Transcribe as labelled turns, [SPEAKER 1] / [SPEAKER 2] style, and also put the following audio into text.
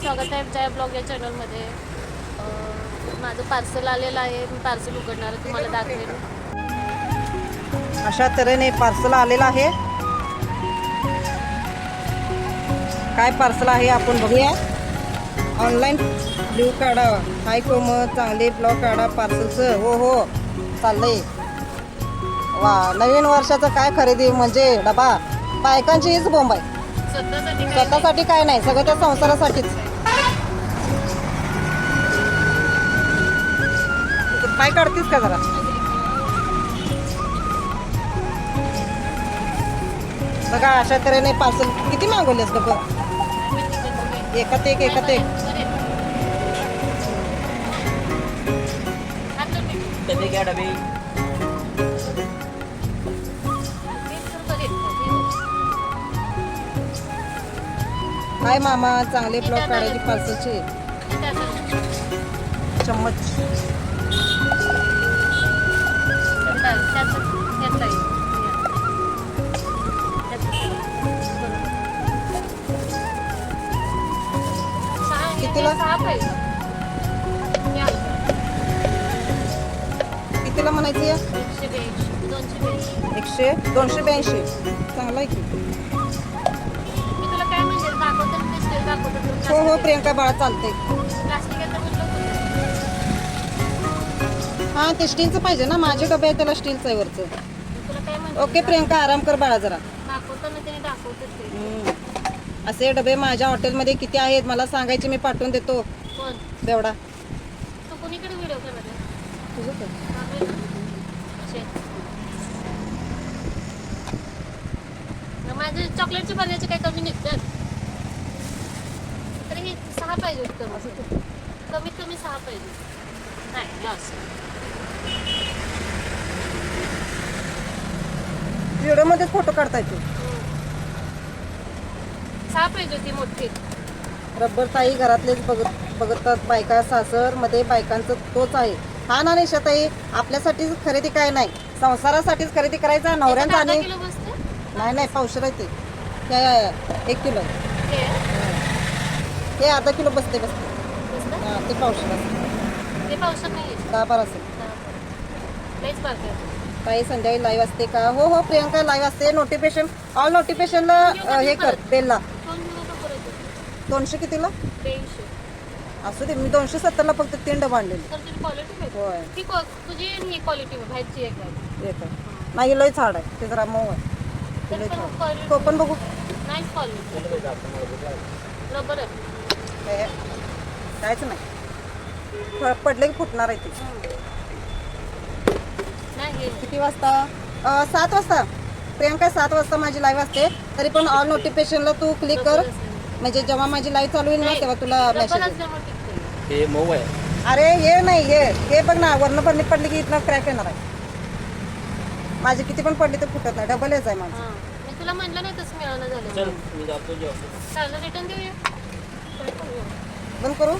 [SPEAKER 1] स्वागत आहे जया ब्लॉग या चॅनलमध्ये. माझं पार्सल आलेलं आहे. मी पार्सल उघडणार आहे, तुम्हाला दाखवेल
[SPEAKER 2] अशा तऱ्हेने पार्सल आलेलं आहे. काय पार्सल आहे आपण बघूया. ऑनलाईन ब्ल्यू काढा. हाय कोम चांगले ब्लॉग काढा पार्सलचं हो हो. चाललंय. वा नवीन वर्षाचं काय खरेदी? म्हणजे डबा. बायकांची हीच बोंब आहे.
[SPEAKER 1] स्वतःसाठी काय नाही.
[SPEAKER 2] स्वतःसाठी काय नाही सगळं त्या संसारासाठीच. पाय काढतीस का जरा? बघा अशा तऱ्हेने पार्सल किती मागवलेस ग बघ. एकात एक एकात एक.
[SPEAKER 3] कधी घ्या डबे?
[SPEAKER 2] काय मामा चांगले ब्लॉग काढायचे
[SPEAKER 1] त्यासाठी.
[SPEAKER 2] चम्मच कितीला? कितीला म्हणायचं या?
[SPEAKER 1] एकशे ब्याऐंशी दोनशे ब्याऐंशी
[SPEAKER 2] एकशे दोनशे ब्याऐंशी चांगला आहे की हो हो प्रियंका बाळा चालतंय
[SPEAKER 1] होतं.
[SPEAKER 2] हां ते स्टीलचं पाहिजे ना माझे डबे आहे त्याला स्टीलचं आहे वरचं ओके प्रियंका आराम कर बाळा जरा हम्म. असे डबे माझ्या हॉटेलमध्ये किती आहेत मला सांगायचे मी पाठवून देतो
[SPEAKER 1] कोण
[SPEAKER 2] बेवडा
[SPEAKER 1] तू कोणीकडे व्हिडिओ करणार आहे?
[SPEAKER 2] तुझं काय?
[SPEAKER 1] बापरे. शे. मग माझे चॉकलेटचे भरण्याचे काय कमी निघतात तरी हे सहा पाहिजे कमी कमीत कमी सहा पाहिजे नाही
[SPEAKER 2] व्हिडिओमध्येच फोटो काढता येतो
[SPEAKER 1] सहा पाहिजे होती मोठी.
[SPEAKER 2] रब्बर ताई घरातलेच बघत बघतात बायका सासरमध्ये बायकांचं तोच आहे. हा ना निशाताई आपल्यासाठीच खरेदी काय नाही. संसारासाठीच खरेदी करायचा नवऱ्यांचा
[SPEAKER 1] अर्धा
[SPEAKER 2] आणि
[SPEAKER 1] किलो बसते?
[SPEAKER 2] नाही नाही पावशेर आहे. ते. एक किलो.
[SPEAKER 1] हे
[SPEAKER 2] अर्धा किलो बसते बसते? हा, ते पावशेर असते.
[SPEAKER 1] ते पावसात नाही येत.
[SPEAKER 2] दहा बारा असेल.
[SPEAKER 1] लईच.
[SPEAKER 2] ताई संध्याकाळी लाईव्ह असते का? हो हो प्रियंका लाईव्ह असते. नोटिफिकेशन ऑल नोटिफिकेशनला हे कर बेलला
[SPEAKER 1] दोन दिवस नको परत.
[SPEAKER 2] दोनशे कितीला?
[SPEAKER 1] बेईंशी.
[SPEAKER 2] असू दे मी दोनशे सत्तरला फक्त तीन डबा आणलेले.
[SPEAKER 1] तर तुझी क्वालिटी पाहिजे
[SPEAKER 2] होय.
[SPEAKER 1] ही क्वा- तुझी आणि ही क्वालिटी बाहेरची एक आहे.
[SPEAKER 2] आहे. नाही लय झाड आहे. ते जरा मऊ आहे. ते लय
[SPEAKER 1] पण
[SPEAKER 2] झाड
[SPEAKER 1] क्वालिटी
[SPEAKER 2] तो पण बघू.
[SPEAKER 1] नाही क्वालिटी रबर आहे.
[SPEAKER 2] हे, कायच नाही. फ- पडले की फुटणार आहे ते.
[SPEAKER 1] नाही.
[SPEAKER 2] किती वाजता? सात वाजता. प्रियंका सात वाजता माझी लाईव्ह असते. तरी पण ऑल नोटिफिकेशनला तू क्लिक कर. म्हणजे जेव्हा माझी लाईव्ह चालू होईल ना
[SPEAKER 1] नाही,
[SPEAKER 2] तेव्हा तुला मेसेज.
[SPEAKER 3] हे मऊ आहे.
[SPEAKER 2] अरे हे नाही हे. हे बघ ना वर्ण पडली पडली की इथनं क्रॅक येणार आहे. माझी किती पण पडली तर फुटत नाही. डबल हेच आहे माझं.
[SPEAKER 1] मी तुला म्हटलं नाही तसं मिळालं
[SPEAKER 3] चल
[SPEAKER 1] झालं रिटर्न देऊया.
[SPEAKER 2] बंद करू